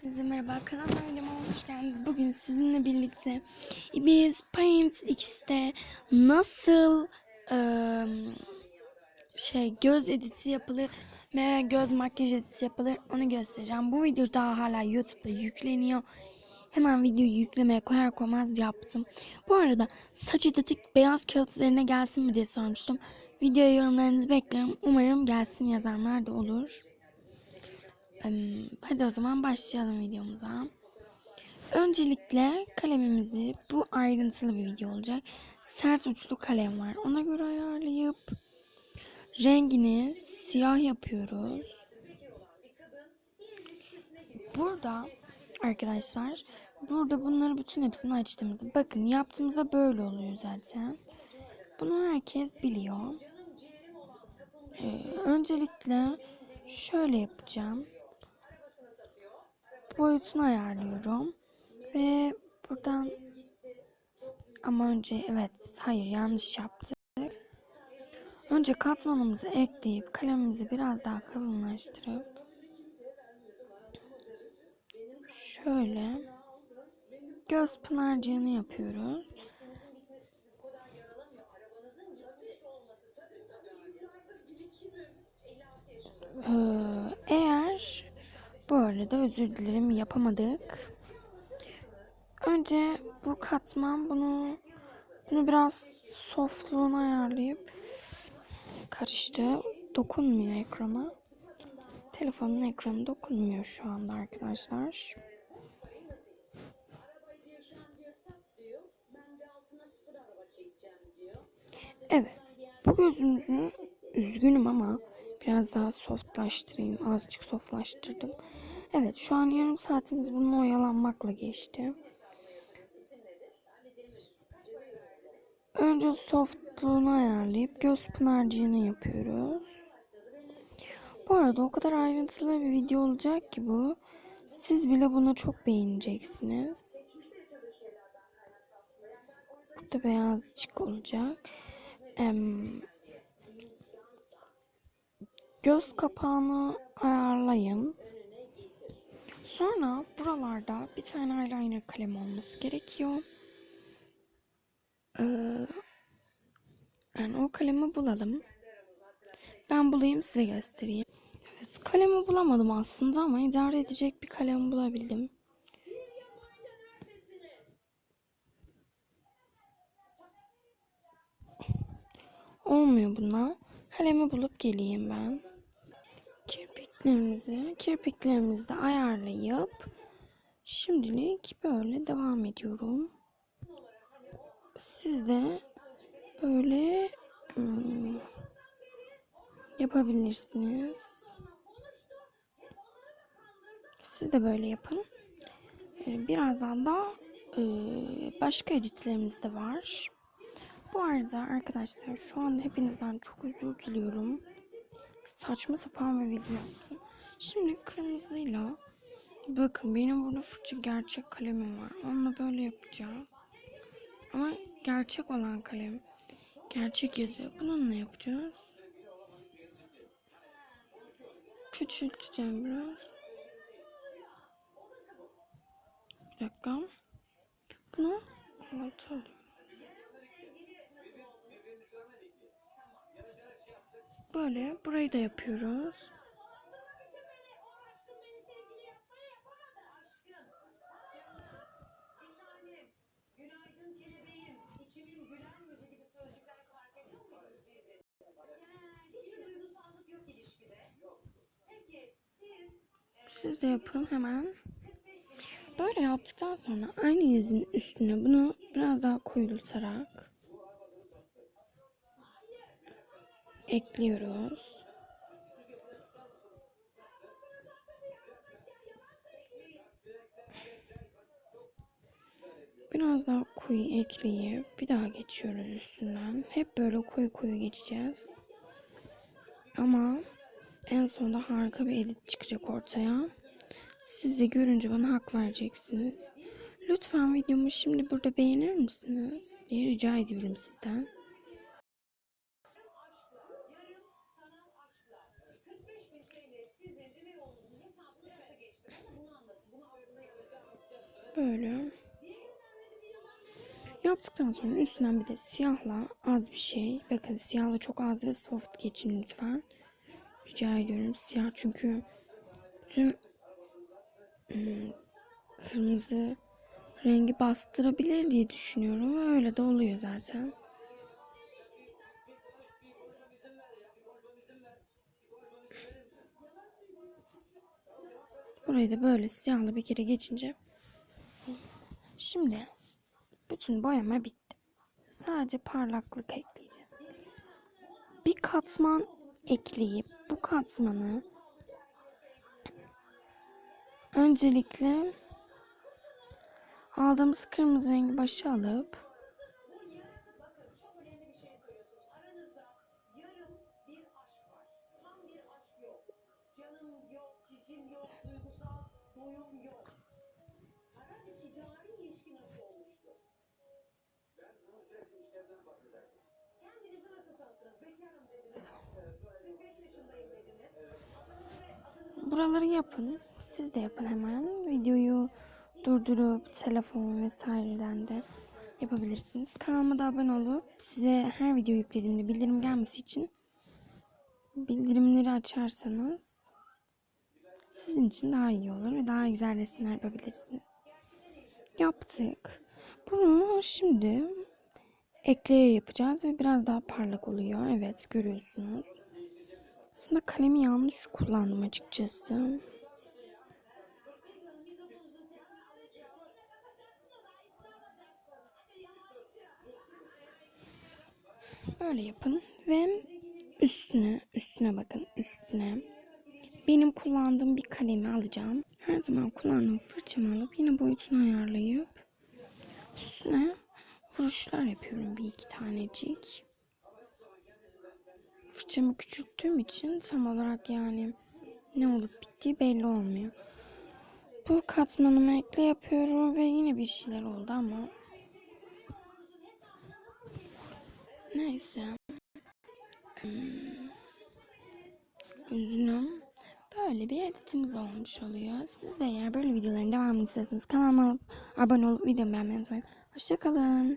Hepinize merhaba kanalıma videoma hoş geldiniz. Bugün sizinle birlikte biz Paint X'te nasıl eee, şey göz editi yapılır ve göz makyaj editi yapılır onu göstereceğim. Bu video daha hala YouTube'da yükleniyor. Hemen videoyu yüklemeye koyar koymaz yaptım. Bu arada saç editik beyaz kağıt üzerine gelsin mi diye sormuştum. Videoya yorumlarınızı bekliyorum. Umarım gelsin yazanlar da olur. Hadi o zaman başlayalım videomuza. Öncelikle kalemimizi bu ayrıntılı bir video olacak. Sert uçlu kalem var. Ona göre ayarlayıp rengini siyah yapıyoruz. Burada arkadaşlar burada bunları bütün hepsini açtığımızda bakın yaptığımızda böyle oluyor zaten. Bunu herkes biliyor. Ee, öncelikle şöyle yapacağım boyutunu ayarlıyorum. Ve buradan ama önce evet hayır yanlış yaptık. Önce katmanımızı ekleyip kalemimizi biraz daha kalınlaştırıp şöyle göz pınarcığını yapıyoruz. Ee, eğer bu arada özür dilerim yapamadık. Önce bu katman bunu bunu biraz softluğunu ayarlayıp karıştı. Dokunmuyor ekrana. Telefonun ekranı dokunmuyor şu anda arkadaşlar. Evet. Bu gözümüzü üzgünüm ama biraz daha softlaştırayım. Azıcık softlaştırdım. Evet şu an yarım saatimiz bununla oyalanmakla geçti. Önce softluğunu ayarlayıp göz pınarcığını yapıyoruz. Bu arada o kadar ayrıntılı bir video olacak ki bu. Siz bile bunu çok beğeneceksiniz. Burada beyazcık olacak. Em, göz kapağını ayarlayın. Sonra buralarda bir tane eyeliner kalemi olması gerekiyor. Ee, yani o kalemi bulalım. Ben bulayım size göstereyim. Evet kalemi bulamadım aslında ama idare edecek bir kalem bulabildim. Olmuyor buna. Kalemi bulup geleyim ben. Kirpiklerimizi, kirpiklerimizi de ayarlayıp şimdilik böyle devam ediyorum. Siz de böyle hmm, yapabilirsiniz. Siz de böyle yapın. Ee, birazdan da e, başka editlerimiz de var. Bu arada arkadaşlar şu anda hepinizden çok özür diliyorum saçma sapan bir video yaptım. Şimdi kırmızıyla bakın benim burada fırça gerçek kalemim var. Onunla böyle yapacağım. Ama gerçek olan kalem. Gerçek yazıyor. Bununla yapacağız. Küçülteceğim biraz. Bir dakika. Bunu altı. Böyle burayı da yapıyoruz. Siz de yapın hemen. Böyle yaptıktan sonra aynı yüzün üstüne bunu biraz daha koyultarak ekliyoruz. Biraz daha koyu ekleyip bir daha geçiyoruz üstünden. Hep böyle koyu koyu geçeceğiz. Ama en sonunda harika bir edit çıkacak ortaya. Siz de görünce bana hak vereceksiniz. Lütfen videomu şimdi burada beğenir misiniz? diye rica ediyorum sizden. Böyle. Yaptıktan sonra üstünden bir de siyahla az bir şey. Bakın siyahla çok az ve soft geçin lütfen. Rica ediyorum. Siyah çünkü bütün ım, kırmızı rengi bastırabilir diye düşünüyorum. Öyle de oluyor zaten. Burayı da böyle siyahla bir kere geçince. Şimdi bütün boyama bitti. Sadece parlaklık ekleyeceğim. Bir katman ekleyip bu katmanı öncelikle aldığımız kırmızı rengi başa alıp buraları yapın. Siz de yapın hemen. Videoyu durdurup telefon vesaireden de yapabilirsiniz. Kanalıma da abone olup size her video yüklediğimde bildirim gelmesi için bildirimleri açarsanız sizin için daha iyi olur ve daha güzel resimler yapabilirsiniz. Yaptık. Bunu şimdi ekleye yapacağız ve biraz daha parlak oluyor. Evet görüyorsunuz. Aslında kalemi yanlış kullandım açıkçası. Böyle yapın ve üstüne üstüne bakın üstüne benim kullandığım bir kalemi alacağım. Her zaman kullandığım fırçamı alıp yine boyutunu ayarlayıp üstüne vuruşlar yapıyorum bir iki tanecik. Fırçamı küçülttüğüm için tam olarak yani ne olup bittiği belli olmuyor. Bu katmanımı ekle yapıyorum ve yine bir şeyler oldu ama neyse. Hmm. Üzgünüm. Böyle bir editimiz olmuş oluyor. Siz de eğer böyle videoların devamını istiyorsanız kanalıma abone olup videomu beğenmeyi unutmayın. Hoşçakalın.